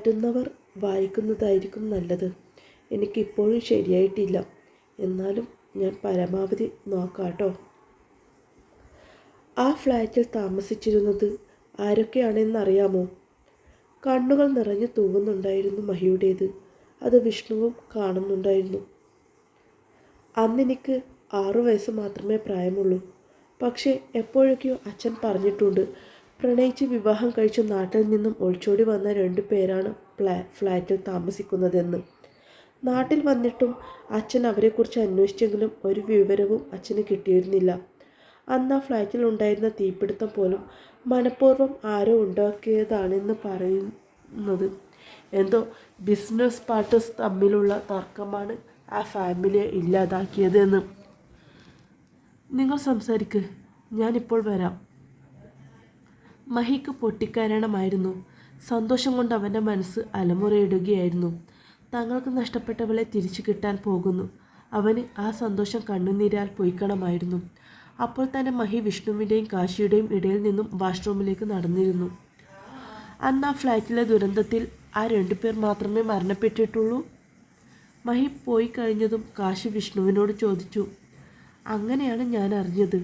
പറ്റുന്നവർ വായിക്കുന്നതായിരിക്കും നല്ലത്. എനിക്കിപ്പോഴും ശരിയായിട്ടില്ല. എന്നാലും ഞാൻ പരമാവധി നോക്കാട്ടോ. ആ ഫ്ലാറ്റിൽ താമസിച്ചിരുന്നത് ആരൊക്കെയാണെന്നറിയാമോ? കണ്ണുകൾ നിറഞ്ഞു തൂവുന്നുണ്ടായിരുന്നു മഹിയുടേത്. അത് വിഷ്ണുവും കാണുന്നുണ്ടായിരുന്നു. അന്നെനിക്ക് ആറു വയസ്സ് മാത്രമേ പ്രായമുള്ളൂ. പക്ഷേ എപ്പോഴൊക്കെയോ അച്ഛൻ പറഞ്ഞിട്ടുണ്ട് പ്രണയിച്ച് വിവാഹം കഴിച്ച് നാട്ടിൽ നിന്നും ഒളിച്ചോടി വന്ന രണ്ടു പേരാണ് ഫ്ലാ ഫ്ലാറ്റിൽ താമസിക്കുന്നതെന്ന്. നാട്ടിൽ വന്നിട്ടും അച്ഛൻ അവരെക്കുറിച്ച് അന്വേഷിച്ചെങ്കിലും ഒരു വിവരവും അച്ഛന് കിട്ടിയിരുന്നില്ല. അന്ന് ആ ഫ്ലാറ്റിൽ ഉണ്ടായിരുന്ന തീപിടുത്തം പോലും മനഃപൂർവം ആരോ ഉണ്ടാക്കിയതാണെന്ന് പറയുന്നത്. എന്തോ ബിസിനസ് പാർട്ടേഴ്സ് തമ്മിലുള്ള തർക്കമാണ് ആ ഫാമിലിയെ ഇല്ലാതാക്കിയതെന്ന്. നിങ്ങൾ സംസാരിക്ക്. ഞാനിപ്പോൾ വരാം. മഹിക്ക് പൊട്ടിക്കരണമായിരുന്നു സന്തോഷം കൊണ്ട് അവന്റെ മനസ്സ് അലമുറയിടുകയായിരുന്നു. തങ്ങൾക്ക് നഷ്ടപ്പെട്ടവളെ തിരിച്ചു കിട്ടാൻ പോകുന്നു. അവന് ആ സന്തോഷം കണ്ണുനീരാൽ പൊയ്ക്കണമായിരുന്നു. അപ്പോൾ തന്നെ മഹി വിഷ്ണുവിന്റെയും കാശിയുടെയും ഇടയിൽ നിന്നും വാഷ്റൂമിലേക്ക് നടന്നിരുന്നു. അന്ന് ആ ഫ്ലാറ്റിലെ ദുരന്തത്തിൽ ആ രണ്ടുപേർ മാത്രമേ മരണപ്പെട്ടിട്ടുള്ളൂ. മഹി പോയി കഴിഞ്ഞതും കാശി വിഷ്ണുവിനോട് ചോദിച്ചു അങ്ങനെയാണ് ഞാൻ അറിഞ്ഞത്.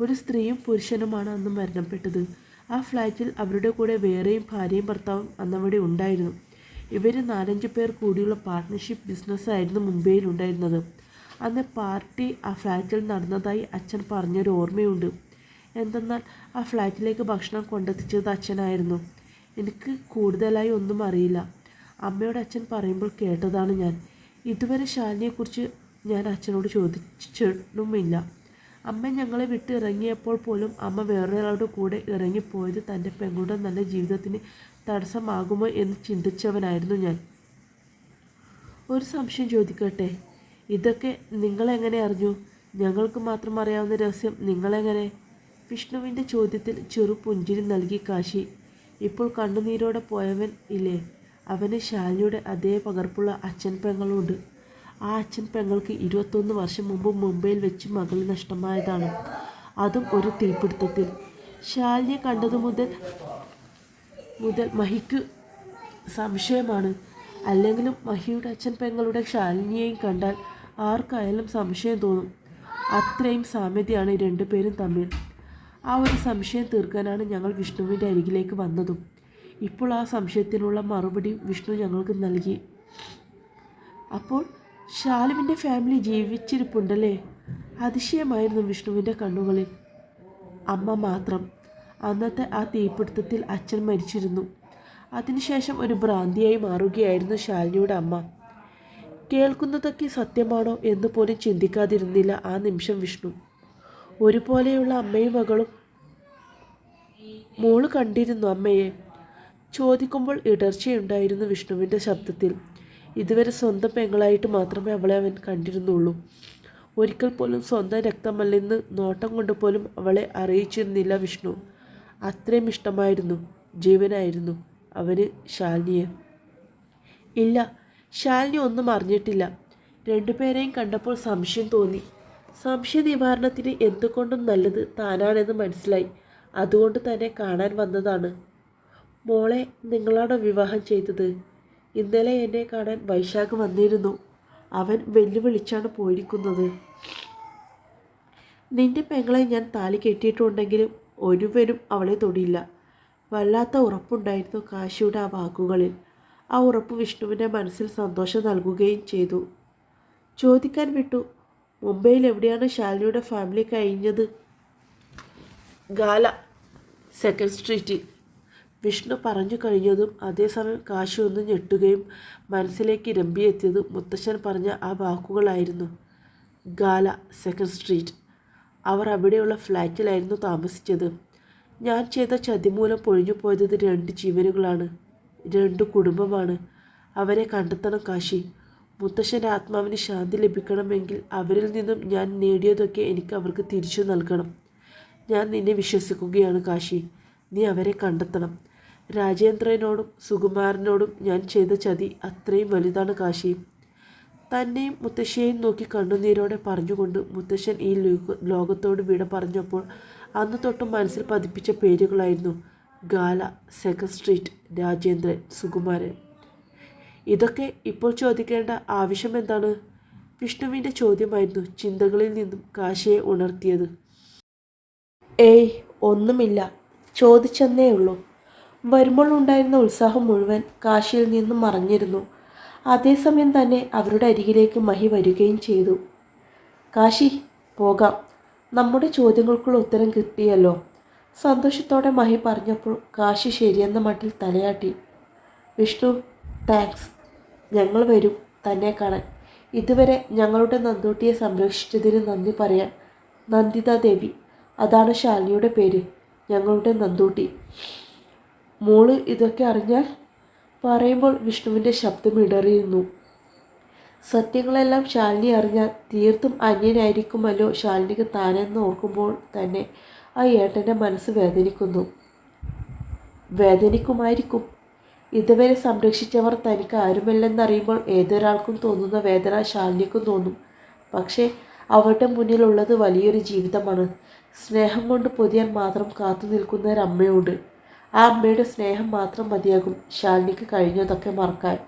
ഒരു സ്ത്രീയും പുരുഷനുമാണ് അന്ന് മരണപ്പെട്ടത്. ആ ഫ്ലാറ്റിൽ അവരുടെ കൂടെ വേറെയും ഭാര്യയും ഭർത്താവും അന്നവിടെ ഉണ്ടായിരുന്നു. ഇവർ നാലഞ്ച് പേർ കൂടിയുള്ള പാർട്ട്ണർഷിപ്പ് ബിസിനസ്സായിരുന്നു മുംബൈയിൽ ഉണ്ടായിരുന്നത്. അന്ന് പാർട്ടി ആ ഫ്ലാറ്റിൽ നടന്നതായി അച്ഛൻ പറഞ്ഞൊരു ഓർമ്മയുണ്ട്. എന്തെന്നാൽ ആ ഫ്ലാറ്റിലേക്ക് ഭക്ഷണം കൊണ്ടെത്തിച്ചത് അച്ഛനായിരുന്നു. എനിക്ക് കൂടുതലായി ഒന്നും അറിയില്ല. അമ്മയോട് അച്ഛൻ പറയുമ്പോൾ കേട്ടതാണ് ഞാൻ. ഇതുവരെ ശാലിനിയെക്കുറിച്ച് ഞാൻ അച്ഛനോട് ചോദിച്ചിട്ടുമില്ല. അമ്മ ഞങ്ങളെ വിട്ട് ഇറങ്ങിയപ്പോൾ പോലും അമ്മ വേറൊരാളുടെ കൂടെ ഇറങ്ങിപ്പോയത് തന്റെ പെങ്ങളുടെ നല്ല ജീവിതത്തിന് തടസ്സമാകുമോ എന്ന് ചിന്തിച്ചവനായിരുന്നു ഞാൻ. ഒരു സംശയം ചോദിക്കട്ടെ? ഇതൊക്കെ നിങ്ങളെങ്ങനെ അറിഞ്ഞു? ഞങ്ങൾക്ക് മാത്രം അറിയാവുന്ന രഹസ്യം നിങ്ങളെങ്ങനെ? വിഷ്ണുവിന്റെ ചോദ്യത്തിൽ ചെറു പുഞ്ചിരി നൽകി കാശി. ഇപ്പോൾ കണ്ണുനീരോടെ പോയവൻ ഇല്ലേ? അവന് ശാലിയുടെ അതേ പകർപ്പുള്ള അച്ഛൻ പെങ്ങളുണ്ട്. ആ അച്ഛൻ പെങ്ങൾക്ക് ഇരുപത്തൊന്ന് വർഷം മുമ്പ് മുംബൈയിൽ വെച്ച് മകൾ നഷ്ടമായതാണ്. അതും ഒരു തീപിടുത്തത്തിൽ ശാലിനിയെ കണ്ടതു മുതൽ മുതൽ മഹിക്ക് സംശയമാണ്. അല്ലെങ്കിലും മഹിയുടെ അച്ഛൻ പെങ്ങളുടെ ശാലിനിയെയും കണ്ടാൽ ആർക്കായാലും സംശയം തോന്നും. അത്രയും സാമ്യതയാണ് രണ്ടുപേരും തമ്മിൽ. ആ ഒരു സംശയം തീർക്കാനാണ് ഞങ്ങൾ വിഷ്ണുവിന്റെ അരികിലേക്ക് വന്നതും. ഇപ്പോൾ ആ സംശയത്തിനുള്ള മറുപടി വിഷ്ണു ഞങ്ങൾക്ക് നൽകി. അപ്പോൾ ശാലുവിന്റെ ഫാമിലി ജീവിച്ചിരിപ്പുണ്ടല്ലേ? അതിശയമായിരുന്നു വിഷ്ണുവിന്റെ കണ്ണുകളിൽ. അമ്മ മാത്രം. അന്നത്തെ ആ തീപിടുത്തത്തിൽ അച്ഛൻ മരിച്ചിരുന്നു. അതിനുശേഷം ഒരു ഭ്രാന്തിയായി മാറുകയായിരുന്നു ശാലിനിയുടെ അമ്മ. കേൾക്കുന്നതൊക്കെ സത്യമാണോ എന്ന് പോലും ചിന്തിക്കാതിരുന്നില്ല ആ നിമിഷം വിഷ്ണു. ഒരുപോലെയുള്ള അമ്മയും മകളും മോൾ കണ്ടിരുന്നു അമ്മയെ. ചോദിക്കുമ്പോൾ ഇടർച്ചയുണ്ടായിരുന്നു വിഷ്ണുവിന്റെ ശബ്ദത്തിൽ. ഇതുവരെ സ്വന്തം പെങ്ങളായിട്ട് മാത്രമേ അവളെ അവൻ കണ്ടിരുന്നുള്ളൂ. ഒരിക്കൽ പോലും സ്വന്തം രക്തമല്ലെന്ന് നോട്ടം കൊണ്ട് പോലും അവളെ അറിയിച്ചിരുന്നില്ല വിഷ്ണു. അത്രയും ഇഷ്ടമായിരുന്നു ജീവനായിരുന്നു അവന് ശാലിനിയെ. ഇല്ല ശാലിനി ഒന്നും അറിഞ്ഞിട്ടില്ല. രണ്ടുപേരെയും കണ്ടപ്പോൾ സംശയം തോന്നി. സംശയ നിവാരണത്തിന് എന്തുകൊണ്ടും നല്ലത് താനാണെന്ന് മനസ്സിലായി. അതുകൊണ്ട് തന്നെ കാണാൻ വന്നതാണ്. മോളെ നിങ്ങളാണോ വിവാഹം ചെയ്തത്? ഇന്നലെ എന്നെ കാണാൻ വൈശാഖ് വന്നിരുന്നു. അവൻ വെല്ലുവിളിച്ചാണ് പോയിരിക്കുന്നത്. നിന്റെ പെങ്ങളെ ഞാൻ താലി കെട്ടിയിട്ടുണ്ടെങ്കിലും ഒരുവരും അവളെ തൊടിയില്ല. വല്ലാത്ത ഉറപ്പുണ്ടായിരുന്നു കാശിയുടെ ആ വാക്കുകളിൽ. ആ ഉറപ്പ് വിഷ്ണുവിന്റെ മനസ്സിൽ സന്തോഷം നൽകുകയും ചെയ്തു. ചോദിക്കാൻ വിട്ടു മുംബൈയിൽ എവിടെയാണ് ശാലിനിയുടെ ഫാമിലി കഴിഞ്ഞത്? ഗാല സെക്കൻഡ് സ്ട്രീറ്റിൽ വിഷ്ണു പറഞ്ഞു കഴിഞ്ഞതും അതേസമയം കാശി ഒന്ന് ഞെട്ടുകയും മനസ്സിലേക്ക് രമ്പിയെത്തിയതും മുത്തശ്ശൻ പറഞ്ഞ ആ വാക്കുകളായിരുന്നു. ഗാല സെക്കൻഡ് സ്ട്രീറ്റ് അവർ അവിടെയുള്ള ഫ്ലാറ്റിലായിരുന്നു താമസിച്ചത്. ഞാൻ ചെയ്ത ചതിമൂലം പൊഴിഞ്ഞു പോയത് രണ്ട് ജീവനുകളാണ്. രണ്ട് കുടുംബമാണ്. അവരെ കണ്ടെത്തണം കാശി. മുത്തശ്ശന്റെ ആത്മാവിന് ശാന്തി ലഭിക്കണമെങ്കിൽ അവരിൽ നിന്നും ഞാൻ നേടിയതൊക്കെ എനിക്ക് അവർക്ക് തിരിച്ചു നൽകണം. ഞാൻ നിന്നെ വിശ്വസിക്കുകയാണ് കാശി. നീ അവരെ കണ്ടെത്തണം. രാജേന്ദ്രനോടും സുകുമാരനോടും ഞാൻ ചെയ്ത ചതി അത്രയും വലുതാണ് കാശി. തന്നെയും മുത്തശ്ശിയെയും നോക്കി കണ്ണുനീരോടെ പറഞ്ഞുകൊണ്ട് മുത്തശ്ശൻ ഈ ലോക ലോകത്തോട് വിട പറഞ്ഞപ്പോൾ അന്ന് തൊട്ട് മനസ്സിൽ പതിപ്പിച്ച പേരുകളായിരുന്നു ഗാല സെക്കൻഡ് സ്ട്രീറ്റ് രാജേന്ദ്രൻ സുകുമാരൻ. ഇതൊക്കെ ഇപ്പോൾ ചോദിക്കേണ്ട ആവശ്യം എന്താണ്? വിഷ്ണുവിന്റെ ചോദ്യമായിരുന്നു ചിന്തകളിൽ നിന്നും കാശിയെ ഉണർത്തിയത്. ഏയ് ഒന്നുമില്ല. ചോദിച്ചെന്നേ ഉള്ളൂ. വരുമ്പോൾ ഉണ്ടായിരുന്ന ഉത്സാഹം മുഴുവൻ കാശിയിൽ നിന്നും മറഞ്ഞിരുന്നു. അതേസമയം തന്നെ അവരുടെ അരികിലേക്ക് മഹി വരികയും ചെയ്തു. കാശി പോകാം. നമ്മുടെ ചോദ്യങ്ങൾക്കുള്ള ഉത്തരം കിട്ടിയല്ലോ. സന്തോഷത്തോടെ മഹി പറഞ്ഞപ്പോൾ കാശി ശരിയെന്ന മട്ടിൽ തലയാട്ടി. വിഷ്ണു താങ്ക്സ്. ഞങ്ങൾ വരും. തന്നെ കാണാൻ. ഇതുവരെ ഞങ്ങളുടെ നന്ദൂട്ടിയെ സംരക്ഷിച്ചതിന് നന്ദി പറയാൻ. നന്ദിത ദേവി അതാണ് ശാലിനിയുടെ പേര്. ഞങ്ങളുടെ നന്ദൂട്ടി. മോൾ ഇതൊക്കെ അറിഞ്ഞാൽ പറയുമ്പോൾ വിഷ്ണുവിന്റെ ശബ്ദം ഇടറിയുന്നു. സത്യങ്ങളെല്ലാം ശാലിനി അറിഞ്ഞാൽ തീർത്തും അന്യനായിരിക്കുമല്ലോ ശാലിനിക്ക് താനെന്ന് ഓർക്കുമ്പോൾ തന്നെ ആ ഏട്ടന്റെ മനസ്സ് വേദനിക്കുന്നു. വേദനിക്കുമായിരിക്കും. ഇതുവരെ സംരക്ഷിച്ചവർ തനിക്ക് ആരുമല്ലെന്നറിയുമ്പോൾ ഏതൊരാൾക്കും തോന്നുന്ന വേദന ശാലിനിക്കും തോന്നും. പക്ഷേ അവരുടെ മുന്നിലുള്ളത് വലിയൊരു ജീവിതമാണ്. സ്നേഹം കൊണ്ട് പൊതിയാൻ മാത്രം കാത്തു നിൽക്കുന്ന ഒരമ്മയുണ്ട് ആ അമ്മയുടെ സ്നേഹം മാത്രം മതിയാകും. ശാലിനിക്ക് കഴിഞ്ഞതൊക്കെ മറക്കാൻ.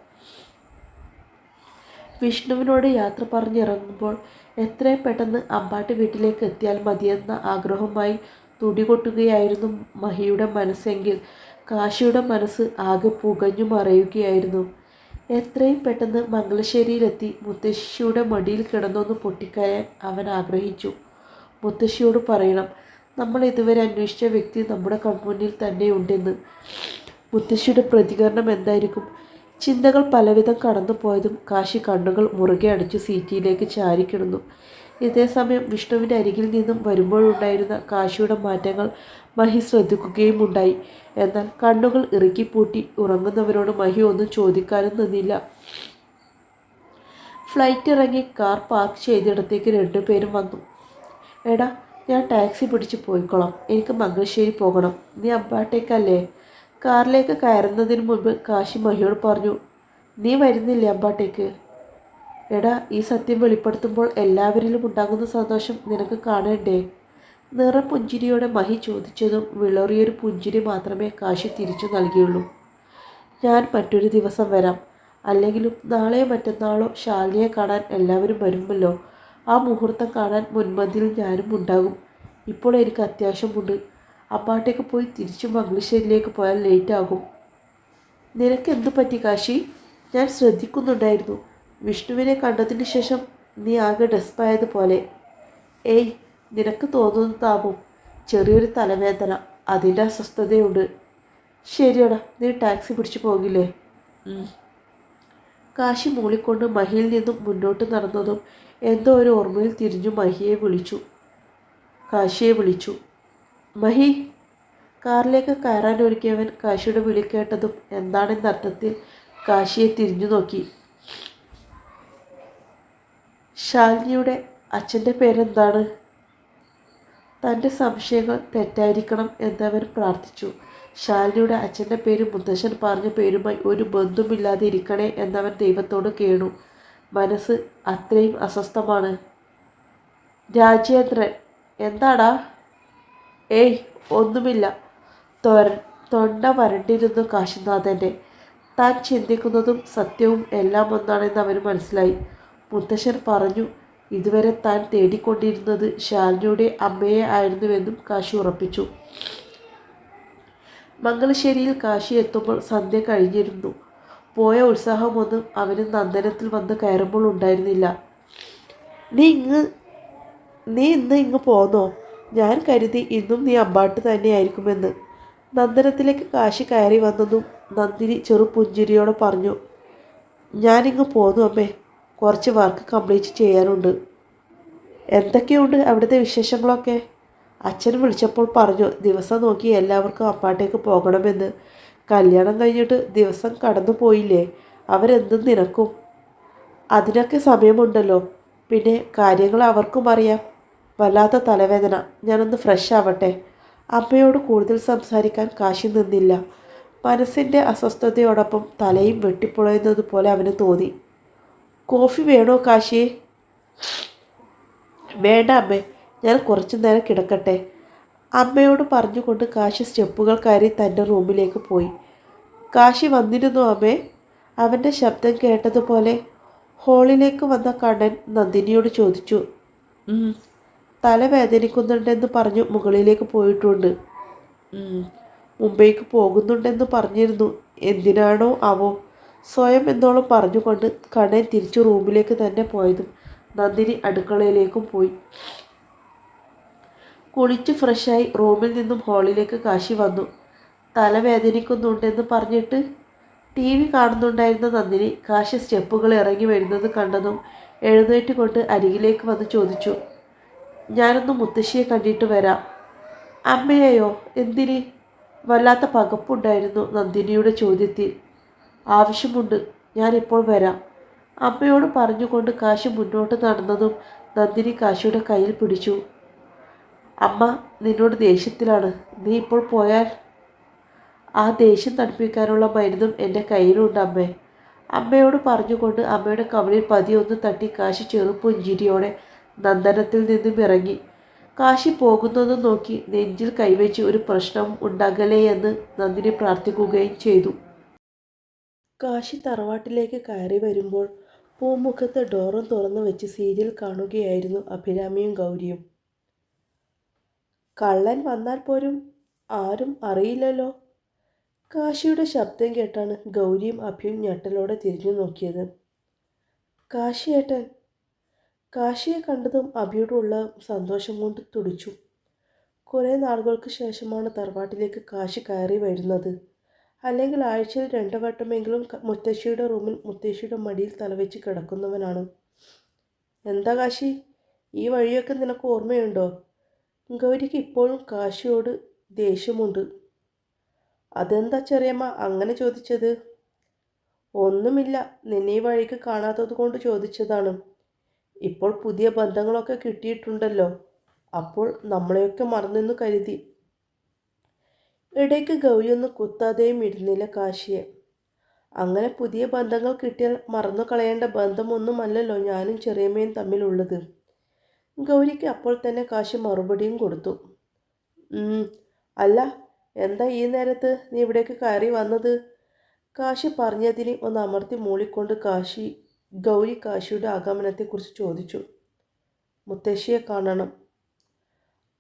വിഷ്ണുവിനോട് യാത്ര പറഞ്ഞിറങ്ങുമ്പോൾ എത്രയും പെട്ടെന്ന് അമ്പാട്ട് വീട്ടിലേക്ക് എത്തിയാൽ മതിയെന്ന ആഗ്രഹവുമായി തുടികൊട്ടുകയായിരുന്നു മഹിയുടെ മനസ്സെങ്കിൽ. കാശിയുടെ മനസ്സ് ആകെ പുകഞ്ഞു മറയുകയായിരുന്നു. എത്രയും പെട്ടെന്ന് മംഗലശ്ശേരിയിലെത്തി മുത്തശ്ശിയുടെ മടിയിൽ കിടന്നൊന്ന് പൊട്ടിക്കരയാൻ അവൻ ആഗ്രഹിച്ചു. മുത്തശ്ശിയോട് പറയണം നമ്മൾ ഇതുവരെ അന്വേഷിച്ച വ്യക്തി നമ്മുടെ കൺമുന്നിൽ തന്നെ ഉണ്ടെന്ന്. മുത്തശ്ശിയുടെ പ്രതികരണം എന്തായിരിക്കും? ചിന്തകൾ പലവിധം കടന്നു പോയതും കാശി കണ്ണുകൾ മുറുകെ അടിച്ചു സീറ്റിയിലേക്ക് ചാരിക്കിടുന്നു ഇതേസമയം വിഷ്ണുവിന്റെ അരികിൽ നിന്നും വരുമ്പോഴുണ്ടായിരുന്ന കാശിയുടെ മാറ്റങ്ങൾ മഹി ശ്രദ്ധിക്കുകയും ഉണ്ടായി. എന്നാൽ കണ്ണുകൾ ഇറുക്കിപ്പൂട്ടി ഉറങ്ങുന്നവരോട് മഹി ഒന്നും ചോദിക്കാനും നിന്നില്ല. ഫ്ലൈറ്റ് ഇറങ്ങി കാർ പാർക്ക് ചെയ്തിടത്തേക്ക് രണ്ടുപേരും വന്നു. എടാ ഞാൻ ടാക്സി പിടിച്ച് പോയിക്കോളാം. എനിക്ക് മംഗലശ്ശേരി പോകണം. നീ അമ്പാട്ടേക്കല്ലേ? കാറിലേക്ക് കയറുന്നതിന് മുൻപ് കാശി മഹിയോട് പറഞ്ഞു നീ വരുന്നില്ലേ അമ്പാട്ടേക്ക്? എടാ ഈ സത്യം വെളിപ്പെടുത്തുമ്പോൾ എല്ലാവരിലും ഉണ്ടാകുന്ന സന്തോഷം നിനക്ക് കാണേണ്ടേ? നിറം പുഞ്ചിരിയോടെ മഹി ചോദിച്ചതും വിളറിയൊരു പുഞ്ചിരി മാത്രമേ കാശി തിരിച്ചു നൽകിയുള്ളൂ. ഞാൻ മറ്റൊരു ദിവസം വരാം. അല്ലെങ്കിലും നാളെയോ മറ്റന്നാളോ ശാലിനിയെ കാണാൻ എല്ലാവരും വരുമല്ലോ. ആ മുഹൂർത്തം കാണാൻ മുൻപന്തിയിൽ ഞാനും ഉണ്ടാകും. ഇപ്പോൾ എനിക്ക് അത്യാവശ്യമുണ്ട്. അപ്പാട്ടേക്ക് പോയി തിരിച്ചു മംഗലശ്ശേരിയിലേക്ക് പോയാൽ ലേറ്റ് ആകും. നിനക്ക് എന്തു പറ്റി കാശി? ഞാൻ ശ്രദ്ധിക്കുന്നുണ്ടായിരുന്നു. വിഷ്ണുവിനെ കണ്ടതിന് ശേഷം നീ ആകെ ഡെസ്പായതുപോലെ ഏയ് നിനക്ക് തോന്നുന്നതാവും ചെറിയൊരു തലവേദന. അതിന്റെ അസ്വസ്ഥതയുണ്ട്. ശരിയടാ നീ ടാക്സി പിടിച്ചു പോകില്ലേ. കാശി മൂളിക്കൊണ്ട് മഹിയിൽ നിന്നും മുന്നോട്ട് നടന്നതും എന്തോ ഒരു ഓർമ്മയിൽ തിരിഞ്ഞു മഹിയെ വിളിച്ചു. കാശിയെ വിളിച്ചു. മഹി കാറിലേക്ക് കയറാൻ ഒരുക്കിയവൻ കാശിയുടെ വിളി കേട്ടതും എന്താണെന്ന അർത്ഥത്തിൽ കാശിയെ തിരിഞ്ഞു നോക്കി. ശാലിനിയുടെ അച്ഛന്റെ പേരെന്താണ്? തന്റെ സംശയങ്ങൾ തെറ്റായിരിക്കണം എന്നവൻ പ്രാർത്ഥിച്ചു. ശാലിനിയുടെ അച്ഛന്റെ പേര് മുത്തശ്ശൻ പറഞ്ഞ പേരുമായി ഒരു ബന്ധുമില്ലാതെ ഇരിക്കണേ എന്നവൻ ദൈവത്തോട് കേണു. മനസ്സ് അത്രയും അസ്വസ്ഥമാണ്. രാജേന്ദ്രൻ എന്താടാ? ഏയ് ഒന്നുമില്ല. തൊര തൊണ്ട വരണ്ടിരുന്നു കാശിനാഥന്റെ. താൻ ചിന്തിക്കുന്നതും സത്യവും എല്ലാം ഒന്നാണെന്ന് അവന് മനസ്സിലായി. മുത്തശ്ശൻ പറഞ്ഞു ഇതുവരെ താൻ തേടിക്കൊണ്ടിരുന്നത് ശാലിനിയുടെ അമ്മയെ ആയിരുന്നുവെന്നും കാശി ഉറപ്പിച്ചു. മംഗലശ്ശേരിയിൽ കാശി എത്തുമ്പോൾ സന്ധ്യ കഴിഞ്ഞിരുന്നു. പോയ ഉത്സാഹമൊന്നും അവന് നന്ദനത്തിൽ വന്ന് കയറുമ്പോൾ ഉണ്ടായിരുന്നില്ല. നീ ഇങ്ങ് നീ ഇന്ന് ഇങ്ങ് പോന്നോ? ഞാൻ കരുതി ഇന്നും നീ അമ്പാട്ട് തന്നെയായിരിക്കുമെന്ന്. നന്ദനത്തിലേക്ക് കാശി കയറി വന്നതും നന്ദിനി ചെറു പുഞ്ചിരിയോടെ പറഞ്ഞു ഞാനിങ്ങ് പോന്നു അമ്മേ. കുറച്ച് വർക്ക് കംപ്ലീറ്റ് ചെയ്യാനുണ്ട്. എന്തൊക്കെയുണ്ട് അവിടുത്തെ വിശേഷങ്ങളൊക്കെ? അച്ഛൻ വിളിച്ചപ്പോൾ പറഞ്ഞു ദിവസം നോക്കി എല്ലാവർക്കും അപ്പാട്ടേക്ക് പോകണമെന്ന്. കല്യാണം കഴിഞ്ഞിട്ട് ദിവസം കടന്നു പോയില്ലേ? അവരെന്തും നിനക്കും. അതിനൊക്കെ സമയമുണ്ടല്ലോ. പിന്നെ കാര്യങ്ങൾ അവർക്കും അറിയാം. വല്ലാത്ത തലവേദന. ഞാനൊന്ന് ഫ്രഷ് ആവട്ടെ. അമ്മയോട് കൂടുതൽ സംസാരിക്കാൻ കാശി നിന്നില്ല. മനസ്സിന്റെ അസ്വസ്ഥതയോടൊപ്പം തലയും വെട്ടിപ്പൊളയുന്നത് പോലെ അവന് തോന്നി. കോഫി വേണോ കാശി വേണ്ട അമ്മേ. ഞാൻ കുറച്ചു നേരം കിടക്കട്ടെ. അമ്മയോട് പറഞ്ഞുകൊണ്ട് കാശി സ്റ്റെപ്പുകൾ കയറി തന്റെ റൂമിലേക്ക് പോയി. കാശി വന്നിരുന്നു അമ്മേ. അവന്റെ ശബ്ദം കേട്ടതുപോലെ ഹോളിലേക്ക് വന്ന കണ്ണൻ നന്ദിനിയോട് ചോദിച്ചു. തലവേദനിക്കുന്നുണ്ടെന്ന് തല വേദനിക്കുന്നുണ്ടെന്ന് പറഞ്ഞു മുകളിലേക്ക് പോയിട്ടുണ്ട്. മുംബൈക്ക് പോകുന്നുണ്ടെന്ന് പറഞ്ഞിരുന്നു. എന്തിനാണോ അവോ? സ്വയം എന്നോളം പറഞ്ഞുകൊണ്ട് കണ്ണൻ തിരിച്ചു റൂമിലേക്ക് തന്നെ പോയതും നന്ദിനി അടുക്കളയിലേക്കും പോയി. കുളിച്ച് ഫ്രഷായി റൂമിൽ നിന്നും ഹാളിലേക്ക് കാശി വന്നു. തലവേദനിക്കുന്നുണ്ടെന്ന് പറഞ്ഞിട്ട് ടി വി കാണുന്നുണ്ടായിരുന്ന നന്ദിനി കാശി സ്റ്റെപ്പുകൾ ഇറങ്ങി വരുന്നത് കണ്ടതും എഴുന്നേറ്റ് കൊണ്ട് അരികിലേക്ക് വന്ന് ചോദിച്ചു ഞാനൊന്ന് മുത്തശ്ശിയെ കണ്ടിട്ട് വരാം. അമ്മയെയോ? എന്തിന്? വല്ലാത്ത പകപ്പുണ്ടായിരുന്നു നന്ദിനിയുടെ ചോദ്യത്തിൽ. ആവശ്യമുണ്ട്. ഞാനിപ്പോൾ വരാം. അമ്മയോട് പറഞ്ഞുകൊണ്ട് കാശി മുന്നോട്ട് നടന്നതും നന്ദിനി കാശിയുടെ കയ്യിൽ പിടിച്ചു. അമ്മ നിന്നോട് ദേഷ്യത്തിലാണ്. നീ ഇപ്പോൾ പോയാൽ? ആ ദേഷ്യം തണുപ്പിക്കാനുള്ള മരുന്നും എന്റെ കയ്യിലുണ്ട് അമ്മേ. അമ്മയോട് പറഞ്ഞുകൊണ്ട് അമ്മയുടെ കവളിൽ പതിയൊന്ന് തട്ടി കാശി ചെറുപ്പുഞ്ചിരിയോടെ നന്ദനത്തിൽ നിന്നും ഇറങ്ങി. കാശി പോകുന്നതും നോക്കി നെഞ്ചിൽ കൈവച്ച് ഒരു പ്രശ്നം ഉണ്ടാകലേ എന്ന് നന്ദിനി പ്രാർത്ഥിക്കുകയും ചെയ്തു. കാശി തറവാട്ടിലേക്ക് കയറി വരുമ്പോൾ പൂമുഖത്ത് ഡോറും തുറന്നു വെച്ച് സീരിയൽ കാണുകയായിരുന്നു അഭിരാമിയും ഗൗരിയും. കള്ളൻ വന്നാൽ പോലും ആരും അറിയില്ലല്ലോ. കാശിയുടെ ശബ്ദം കേട്ടാണ് ഗൗരിയും അഭിയും ഞെട്ടലോടെ തിരിഞ്ഞു നോക്കിയത്. കാശിയേട്ടൻ കാശിയെ കണ്ടതും അഭിയോടുള്ള സന്തോഷം കൊണ്ട് തുടിച്ചു. കുറേ നാളുകൾക്ക് ശേഷമാണ് തറവാട്ടിലേക്ക് കാശി കയറി വരുന്നത്. അല്ലെങ്കിൽ ആഴ്ചയിൽ രണ്ടു വട്ടമെങ്കിലും മുത്തശ്ശിയുടെ റൂമിൽ മുത്തശ്ശിയുടെ മടിയിൽ തലവെച്ച് കിടക്കുന്നവനാണ്. എന്താ കാശി? ഈ വഴിയൊക്കെ നിനക്ക് ഓർമ്മയുണ്ടോ? ഗൗരിക്ക് ഇപ്പോഴും കാശിയോട് ദേഷ്യമുണ്ട്. അതെന്താ ചെറിയമ്മ അങ്ങനെ ചോദിച്ചത്? ഒന്നുമില്ല നിന്നെ വഴിക്ക് കാണാത്തത് കൊണ്ട് ചോദിച്ചതാണ്. ഇപ്പോൾ പുതിയ ബന്ധങ്ങളൊക്കെ കിട്ടിയിട്ടുണ്ടല്ലോ അപ്പോൾ നമ്മളെയൊക്കെ മറന്നെന്ന് കരുതി. ഇടയ്ക്ക് ഗൗരി ഒന്ന് കുത്താതെയും ഇരുന്നില്ല കാശിയെ. അങ്ങനെ പുതിയ ബന്ധങ്ങൾ കിട്ടിയാൽ മറന്നു കളയേണ്ട ബന്ധമൊന്നുമല്ലല്ലോ ഞാനും ചെറിയമ്മയും തമ്മിലുള്ളത്. ഗൗരിക്ക് അപ്പോൾ തന്നെ കാശി മറുപടിയും കൊടുത്തു. "ഉം, അല്ല എന്താ ഈ നേരത്ത് നീ ഇവിടേക്ക് കയറി വന്നത്? കാശി പറഞ്ഞതിന് ഒന്ന് അമർത്തി മൂളിക്കൊണ്ട് കാശി ഗൗരി കാശിയുടെ ആഗമനത്തെക്കുറിച്ച് ചോദിച്ചു. മുത്തശ്ശിയെ കാണണം.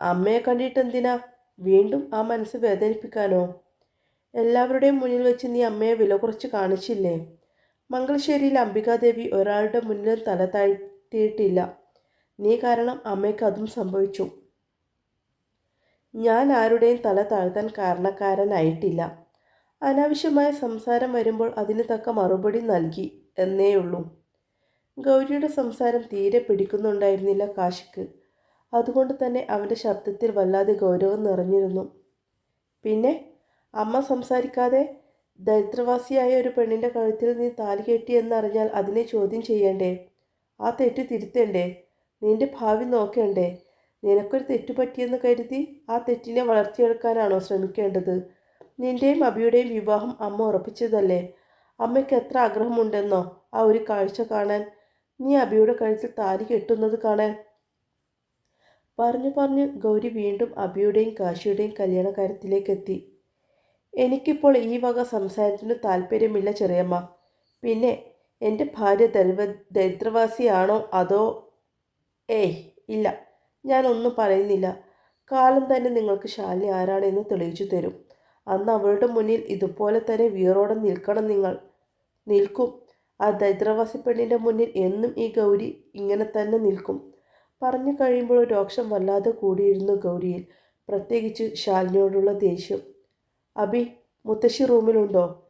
അമ്മയെ കണ്ടിട്ട് എന്തിനാ? വീണ്ടും ആ മനസ്സ് വേദനിപ്പിക്കാനോ? എല്ലാവരുടെയും മുന്നിൽ വെച്ച് നീ അമ്മയെ വില കുറച്ച് കാണിച്ചില്ലേ? മംഗളശ്ശേരിയിൽ അംബികാദേവി ഒരാളുടെ മുന്നിൽ തല താഴ്ത്തിയിട്ടില്ല. നീ കാരണം അമ്മയ്ക്ക് അതും സംഭവിച്ചു. ഞാൻ ആരുടെയും തല താഴ്ത്താൻ കാരണക്കാരനായിട്ടില്ല. അനാവശ്യമായ സംസാരം വരുമ്പോൾ അതിന് തക്ക മറുപടി നൽകി എന്നേയുള്ളൂ. ഗൗരിയുടെ സംസാരം തീരെ പിടിക്കുന്നുണ്ടായിരുന്നില്ല കാശിക്ക്. അതുകൊണ്ട് തന്നെ അവന്റെ ശബ്ദത്തിൽ വല്ലാതെ ഗൗരവം നിറഞ്ഞിരുന്നു. പിന്നെ അമ്മ സംസാരിക്കാതെ ദരിദ്രവാസിയായ ഒരു പെണ്ണിന്റെ കഴുത്തിൽ നീ താലി കെട്ടി എന്നറിഞ്ഞാൽ അതിനെ ചോദ്യം ചെയ്യണ്ടേ? ആ തെറ്റ് തിരുത്തണ്ടേ? നിന്റെ ഭാവി നോക്കേണ്ടേ? നിനക്കൊരു തെറ്റു പറ്റിയെന്ന് കരുതി ആ തെറ്റിനെ വളർത്തിയെടുക്കാനാണോ ശ്രമിക്കേണ്ടത്? നിന്റെയും അബിയുടെയും വിവാഹം അമ്മ ഉറപ്പിച്ചതല്ലേ? അമ്മയ്ക്ക് എത്ര ആഗ്രഹമുണ്ടെന്നോ ആ ഒരു കാഴ്ച കാണാൻ? നീ അബിയുടെ കഴുത്തിൽ താരി കെട്ടുന്നത് കാണാൻ? പറഞ്ഞു പറഞ്ഞു ഗൗരി വീണ്ടും അബിയുടെയും കാശിയുടെയും കല്യാണ കാര്യത്തിലേക്ക് എത്തി എനിക്കിപ്പോൾ ഈ വക സംസാരത്തിന് താല്പര്യമില്ല ചെറിയമ്മ. പിന്നെ എന്റെ ഭാര്യ ദരിവ ദരിദ്രവാസിയാണോ അതോ ഏയ് ഇല്ല. ഞാനൊന്നും പറയുന്നില്ല. കാലം തന്നെ നിങ്ങൾക്ക് ശാലിനി ആരാണെന്ന് തെളിയിച്ചു തരും. അന്ന് അവളുടെ മുന്നിൽ ഇതുപോലെ തന്നെ വീറോടെ നിൽക്കണം നിങ്ങൾ. നിൽക്കും. ആ ദരിദ്രവാസി പെണ്ണിന്റെ മുന്നിൽ എന്നും ഈ ഗൗരി ഇങ്ങനെ തന്നെ നിൽക്കും. പറഞ്ഞു കഴിയുമ്പോൾ രോക്ഷം വല്ലാതെ കൂടിയിരുന്നു ഗൗരിയിൽ. പ്രത്യേകിച്ച് ശാലിനിയോടുള്ള ദേഷ്യം. അബി മുത്തശ്ശി റൂമിലുണ്ടോ?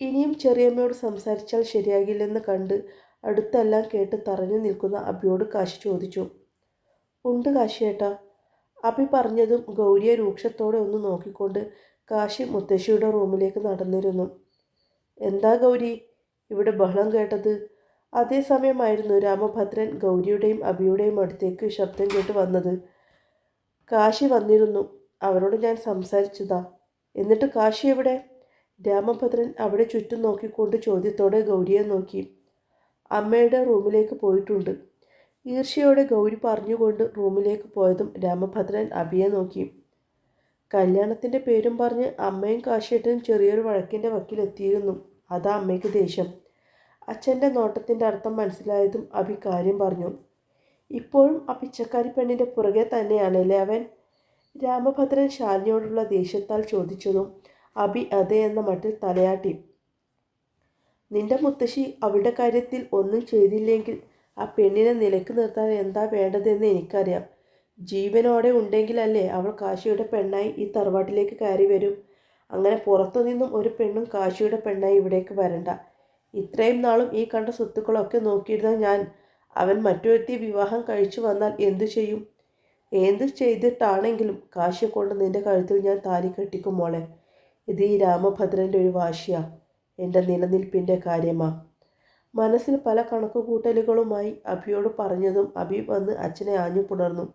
ഇനിയും ചെറിയമ്മയോട് സംസാരിച്ചാൽ ശരിയാകില്ലെന്ന് കണ്ട് അടുത്തെല്ലാം കേട്ട് തറഞ്ഞു നിൽക്കുന്ന അബിയോട് കാശി ചോദിച്ചു. ഉണ്ട് കാശിയേട്ടാ. അബി പറഞ്ഞതും ഗൗരിയെ രൂക്ഷത്തോടെ ഒന്ന് നോക്കിക്കൊണ്ട് കാശി മുത്തശ്ശിയുടെ റൂമിലേക്ക് നടന്നിരുന്നു. എന്താ ഗൗരി? ഇവിടെ ബഹളം കേട്ടത്? അതേസമയമായിരുന്നു രാമഭദ്രൻ ഗൗരിയുടെയും അബിയുടെയും അടുത്തേക്ക് ശബ്ദം കേട്ട് വന്നത്. കാശി വന്നിരുന്നു. അവരോട് ഞാൻ സംസാരിച്ചതാ. എന്നിട്ട് കാശി എവിടെ? രാമഭദ്രൻ അവിടെ ചുറ്റും നോക്കിക്കൊണ്ട് ചോദ്യത്തോടെ ഗൗരിയെ നോക്കി. അമ്മയുടെ റൂമിലേക്ക് പോയിട്ടുണ്ട്. ഈർഷ്യയോടെ ഗൗരി പറഞ്ഞുകൊണ്ട് റൂമിലേക്ക് പോയതും രാമഭദ്രൻ അബിയെ നോക്കി. കല്യാണത്തിന്റെ പേരും പറഞ്ഞ് അമ്മയും കാശേട്ടനും ചെറിയൊരു വഴക്കിന്റെ വക്കിലെത്തിയിരുന്നു. അതാ അമ്മയ്ക്ക് ദേഷ്യം. അച്ഛന്റെ നോട്ടത്തിന്റെ അർത്ഥം മനസ്സിലായതും അഭി കാര്യം പറഞ്ഞു. ഇപ്പോഴും ആ പിച്ചക്കാരി പെണ്ണിന്റെ പുറകെ തന്നെയാണല്ലേ അവൻ? രാമഭദ്രൻ ശാലിനിയോടുള്ള ദേഷ്യത്താൽ ചോദിച്ചതും അഭി അതെ എന്ന മട്ടിൽ തലയാട്ടി. നിന്റെ മുത്തശ്ശി അവളുടെ കാര്യത്തിൽ ഒന്നും ചെയ്തില്ലെങ്കിൽ ആ പെണ്ണിനെ നിലയ്ക്ക് നിർത്താൻ എന്താ വേണ്ടതെന്ന് എനിക്കറിയാം. ജീവനോടെ ഉണ്ടെങ്കിലല്ലേ അവൾ കാശിയുടെ പെണ്ണായി ഈ തറവാട്ടിലേക്ക് കയറി വരും. അങ്ങനെ പുറത്തു നിന്നും ഒരു പെണ്ണും കാശിയുടെ പെണ്ണായി ഇവിടേക്ക് വരണ്ട. ഇത്രയും നാളും ഈ കണ്ട സ്വത്തുക്കളൊക്കെ നോക്കിയിരുന്ന ഞാൻ അവൻ മറ്റൊരുത്തി വിവാഹം കഴിച്ചു വന്നാൽ എന്തു ചെയ്യും? എന്ത് ചെയ്തിട്ടാണെങ്കിലും കാശിയെ കൊണ്ട് നിന്റെ കഴുത്തിൽ ഞാൻ താലി കെട്ടിക്കും മോളെ. ഇത് ഈ രാമഭദ്രന്റെ ഒരു വാശിയാ. എന്റെ നിലനിൽപ്പിന്റെ കാര്യമാ. മനസ്സിൽ പല കണക്കുകൂട്ടലുകളുമായി അഭിയോട് പറഞ്ഞതും അഭി വന്ന് അച്ഛനെ ആഞ്ഞു പുണർന്നു.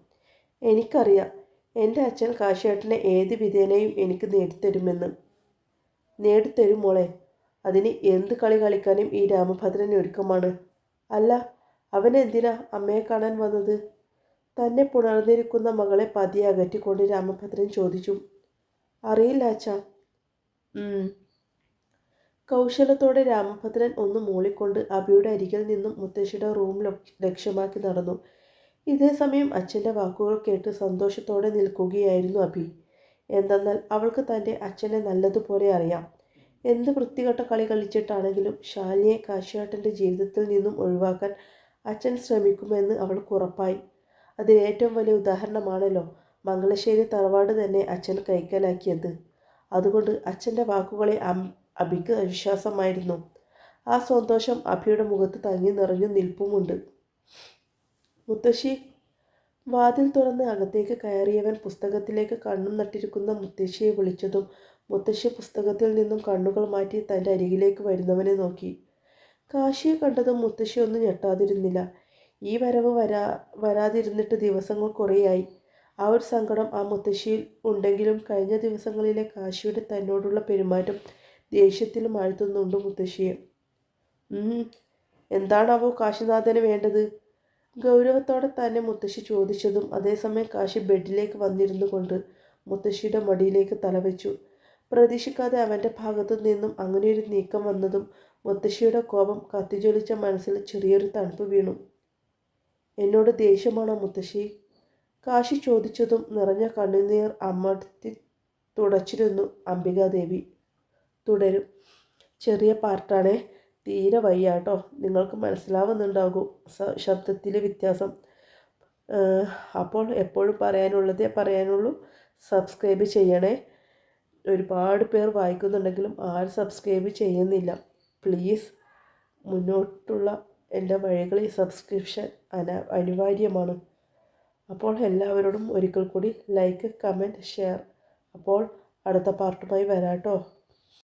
എനിക്കറിയാം എന്റെ അച്ഛൻ കാശേട്ടനെ ഏത് വിധേനയും എനിക്ക് നേടിത്തരുമെന്ന്. നേടിത്തരും മോളെ അതിന് എന്ത് കളി കളിക്കാനും ഈ രാമഭദ്രൻ ഒരുക്കമാണ്. അല്ല അവൻ എന്തിനാ അമ്മയെ കാണാൻ വന്നത്? തന്നെ പുണർന്നിരിക്കുന്ന മകളെ പതിയെ അകറ്റിക്കൊണ്ട് രാമഭദ്രൻ ചോദിച്ചു. അറിയില്ല അച്ഛാ. കൗശലത്തോടെ രാമഭദ്രൻ ഒന്ന് മൂളിക്കൊണ്ട് അബിയുടെ അരികിൽ നിന്നും മുത്തശ്ശിയുടെ റൂം ലക്ഷ്യമാക്കി നടന്നു. ഇതേ സമയം അച്ഛന്റെ വാക്കുകൾ കേട്ട് സന്തോഷത്തോടെ നിൽക്കുകയായിരുന്നു അബി. എന്തെന്നാൽ അവൾക്ക് തന്റെ അച്ഛനെ നല്ലതുപോലെ അറിയാം. എന്ത് വൃത്തികെട്ട കളി കളിച്ചിട്ടാണെങ്കിലും ഷാലിയെ കാശിയാട്ടന്റെ ജീവിതത്തിൽ നിന്നും ഒഴിവാക്കാൻ അച്ഛൻ ശ്രമിക്കുമെന്ന് അവൾക്ക് ഉറപ്പായി. അതിന് ഏറ്റവും വലിയ ഉദാഹരണമാണല്ലോ മംഗലശ്ശേരി തറവാട് തന്നെ അച്ഛൻ കൈക്കലാക്കിയത്. അതുകൊണ്ട് അച്ഛന്റെ വാക്കുകളെ അബിക്ക് അവിശ്വാസമായിരുന്നു. ആ സന്തോഷം അഭിയുടെ മുഖത്ത് തങ്ങി നിറഞ്ഞു നിൽപ്പുമുണ്ട്. മുത്തശ്ശി വാതിൽ തുറന്ന് അകത്തേക്ക് കയറിയവൻ പുസ്തകത്തിലേക്ക് കണ്ണും നട്ടിരിക്കുന്ന മുത്തശ്ശിയെ വിളിച്ചതും മുത്തശ്ശി പുസ്തകത്തിൽ നിന്നും കണ്ണുകൾ മാറ്റി തന്റെ അരികിലേക്ക് വരുന്നവനെ നോക്കി. കാശിയെ കണ്ടതും മുത്തശ്ശി ഒന്നും ഞെട്ടാതിരുന്നില്ല. ഈ വരവ് വരാ വരാതിരുന്നിട്ട് ദിവസങ്ങൾ കുറേയായി. ആ ഒരു സങ്കടം ആ മുത്തശ്ശിയിൽ ഉണ്ടെങ്കിലും കഴിഞ്ഞ ദിവസങ്ങളിലെ കാശിയുടെ തന്നോടുള്ള പെരുമാറ്റം ദേഷ്യത്തിലും ആഴ്ത്തുന്നുണ്ട് മുത്തശ്ശിയെ. എന്താണാവോ കാശിനാഥന് വേണ്ടത്? ഗൗരവത്തോടെ തന്നെ മുത്തശ്ശി ചോദിച്ചതും അതേസമയം കാശി ബെഡിലേക്ക് വന്നിരുന്നു കൊണ്ട് മുത്തശ്ശിയുടെ മടിയിലേക്ക് തലവെച്ചു പ്രതീക്ഷിക്കാതെ അവന്റെ ഭാഗത്തു നിന്നും അങ്ങനെയൊരു നീക്കം വന്നതും മുത്തശ്ശിയുടെ കോപം കത്തിജ്വലിച്ച മനസ്സിൽ ചെറിയൊരു തണുപ്പ് വീണു. എന്നോട് ദേഷ്യമാണോ മുത്തശ്ശി? കാശി ചോദിച്ചതും നിറഞ്ഞ കണ്ണുനീർ അമർത്തി തുടച്ചിരുന്നു അംബികാദേവി. തുടരും. ചെറിയ പാർട്ടാണ് തീരെ വയ്യാട്ടോ. നിങ്ങൾക്ക് മനസ്സിലാവുന്നുണ്ടാകും ശബ്ദത്തിലെ വ്യത്യാസം. അപ്പോൾ എപ്പോഴും പറയാനുള്ളതേ പറയാനുള്ളൂ. സബ്സ്ക്രൈബ് ചെയ്യണേ. ഒരുപാട് പേർ വായിക്കുന്നുണ്ടെങ്കിലും ആരും സബ്സ്ക്രൈബ് ചെയ്യുന്നില്ല. പ്ലീസ് മുന്നോട്ടുള്ള എന്റെ വഴികളിൽ സബ്സ്ക്രിപ്ഷൻ അന അനിവാര്യമാണ്. അപ്പോൾ എല്ലാവരോടും ഒരിക്കൽ കൂടി ലൈക്ക് കമന്റ് ഷെയർ. അപ്പോൾ അടുത്ത പാർട്ടുമായി വരാട്ടോ.